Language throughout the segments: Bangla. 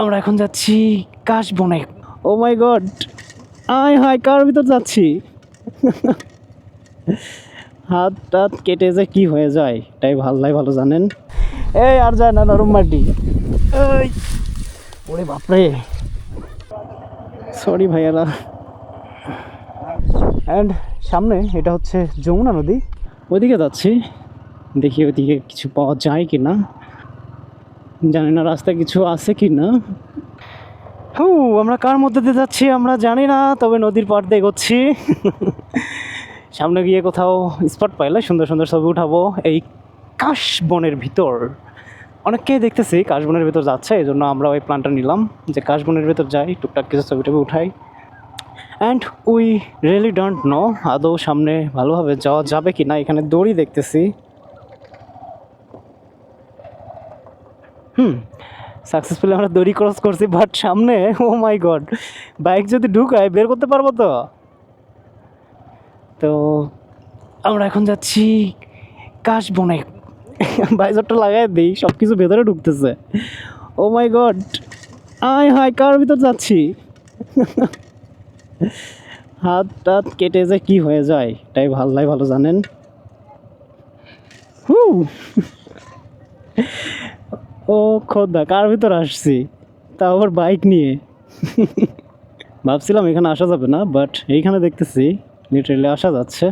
আমরা এখন যাচ্ছি কাশ বনে ও মাই গড। আয় হায় কার ভিতর যাচ্ছি? হাত টাত কেটে যে কি হয়ে যায় তাই ভাল্লাই ভালো জানেন। এই আর যায় না নরম মাটি। এই। ওরে বাপরে। সরি ভাইয়ারা। অ্যান্ড সামনে এটা হচ্ছে যমুনা নদী। ওইদিকে যাচ্ছি। দেখি ওইদিকে কিছু পাওয়া যায় কি না জানি না রাস্তায় কিছু আছে কি না হু আমরা কার মধ্যে দিয়ে যাচ্ছি আমরা জানি না, তবে নদীর পাড় দিয়ে এগোচ্ছি। সামনে গিয়ে কোথাও স্পট পাইলে সুন্দর সুন্দর ছবি উঠাবো। এই কাশ বনের ভিতর। অনেককেই দেখতেছি, কাশবনের ভিতর যাচ্ছে, এই জন্য আমরা ওই প্ল্যানটা নিলাম, যে কাশবনের ভিতর যাই, টুকটাক কিছু ছবি টবি উঠাই। And we really don't know আদৌ সামনে ভালোভাবে যাওয়া যাবে কি না এখানে দড়ি দেখতেছি। হুম সাকসেসফুলি আমরা দড়ি ক্রস করছি বাট সামনে ও মাই গড বাইক যদি ঢুকায়, বের করতে পারব তো? তো আমরা এখন যাচ্ছি কাশ বনে বাইজরটা লাগাই দিই সব কিছু ভেতরে ঢুকতেছে। ও মাই গড আয় হায়, কার ভিতর যাচ্ছি? হাত টাত কেটে যে কি হয়ে যায় তাই ভাল্লাই ভালো জানেন। হু ও খোদা, কার ভিতর আসছি? তা আবার বাইক নিয়ে। ভাবছিলাম এখানে আসা যাবে না বাট এইখানে দেখতেছি লিটারেলি আসা যাচ্ছে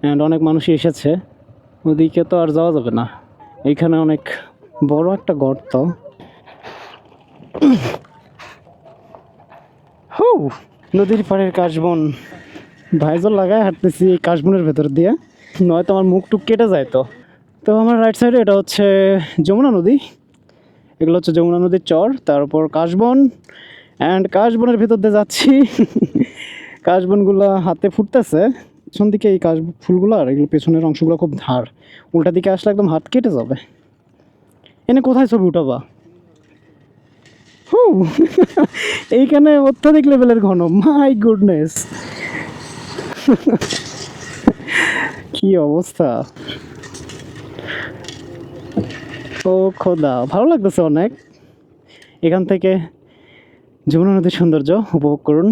অ্যান্ড অনেক মানুষই এসেছে। ওদিকে তো আর যাওয়া যাবে না। এইখানে অনেক বড় একটা গর্ত। হু, নদীর পাড়ের কাশবন। ভাইজর লাগায় হাঁটতেছি এই কাশবনের ভেতর দিয়ে। নয়তো আমার মুখ টুক কেটে যায় তো। তো আমার রাইট সাইডে এটা হচ্ছে যমুনা নদী। এগুলো হচ্ছে যমুনা নদীর চর তারপর কাশবন অ্যান্ড কাশবনের ভেতর দিয়ে যাচ্ছি। কাশবনগুলো হাতে ফুটতেছে, পেছন দিকে এই কাশ ফুলগুলো আর এগুলো পেছনের অংশগুলো খুব ধার। উল্টা দিকে আসলে একদম হাত কেটে যাবে। এনে কোথায় ছবি উঠাবা? হু এইখানে অত্যাধিক লেভেলের ঘন। মাই গুডনেস কি অবস্থা? ও খোদা, ভালো লাগতেছে অনেক। এখান থেকে যমুনা নদীর সৌন্দর্য উপভোগ করুন।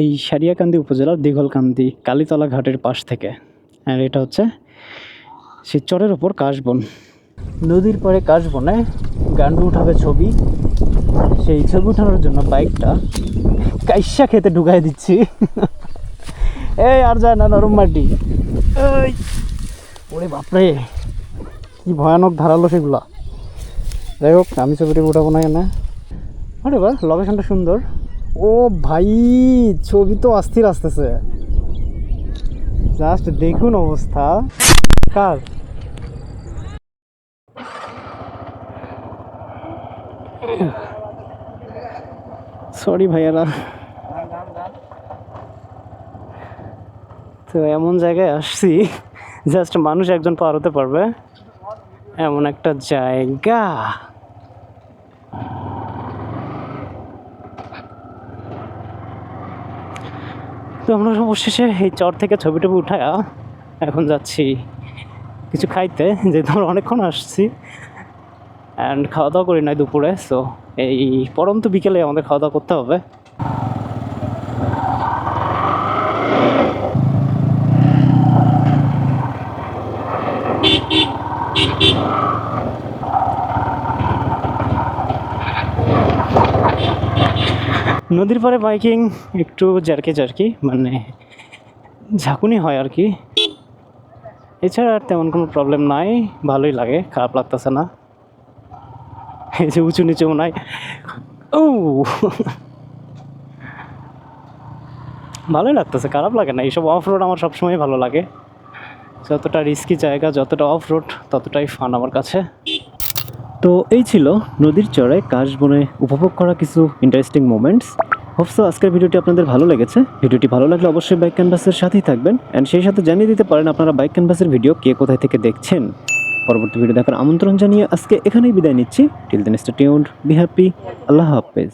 এই সারিয়াকান্দি উপজেলার দীঘলকান্দি কালীতলা ঘাটের পাশ থেকে। আর এটা হচ্ছে সেই চরের ওপর কাশবন। নদীর পরে কাশবনে গান্ডু উঠাবে ছবি। সেই ছবি উঠানোর জন্য বাইকটা কাইসা খেতে ঢুকাই দিচ্ছি। এই আর যায় না নরম মাটি। ওরে বাপরে। কি ভয়ানক ধারালো সেগুলা। যাই হোক, আমি ছবিটা উঠাবো না এনে আরে বা লোকেশনটা সুন্দর। ও ভাই, ছবি তো অস্থির আসতেছে। জাস্ট দেখুন অবস্থা। কার? সরি ভাইয়ারা। তো এমন জায়গায় আসছি জাস্ট মানুষ একজন পার হতে পারবে। এমন একটা জায়গা। তো আমরা অবশেষে এই চর থেকে ছবি টবি উঠায়া এখন যাচ্ছি কিছু খাইতে, যেহেতু আমরা অনেকক্ষণ আসছি। অ্যান্ড খাওয়া দাওয়া করি নাই দুপুরে সো এই পরন্ত বিকেলে আমাদের খাওয়া দাওয়া করতে হবে। নদীর পাড়ে বাইকিং একটু জারকে জারকি মানে ঝাঁকুনি হয় আর কি। এছাড়া আর তেমন কোনো প্রবলেম নাই, ভালোই লাগে, খারাপ লাগতেছে না। এই যে উঁচু নিচু নাই ও! ভালোই লাগতেছে, খারাপ লাগে না, এইসব অফ রোড আমার সবসময় ভালো লাগে। যতটা রিস্কি জায়গা, যতটা অফ রোড ততটাই ফান আমার কাছে। তো এই ছিল নদীর চড়ায় কাশ বনে উপভোগ করা কিছু ইন্টারেস্টিং মোমেন্টস হোপসো আজকের ভিডিওটি আপনাদের ভালো লেগেছে। ভিডিওটি ভালো লাগলে অবশ্যই বাইক ক্যানভাসের সাথেই থাকবেন। অ্যান্ড সেই সাথে জানিয়ে দিতে পারেন আপনারা বাইক ক্যানভাসের ভিডিও কে কোথায় থেকে দেখছেন। পরবর্তী ভিডিও দেখার আমন্ত্রণ জানিয়ে আজকে এখানেই বিদায় নিচ্ছি। Till then stay tuned be happy আল্লাহ হাফেজ।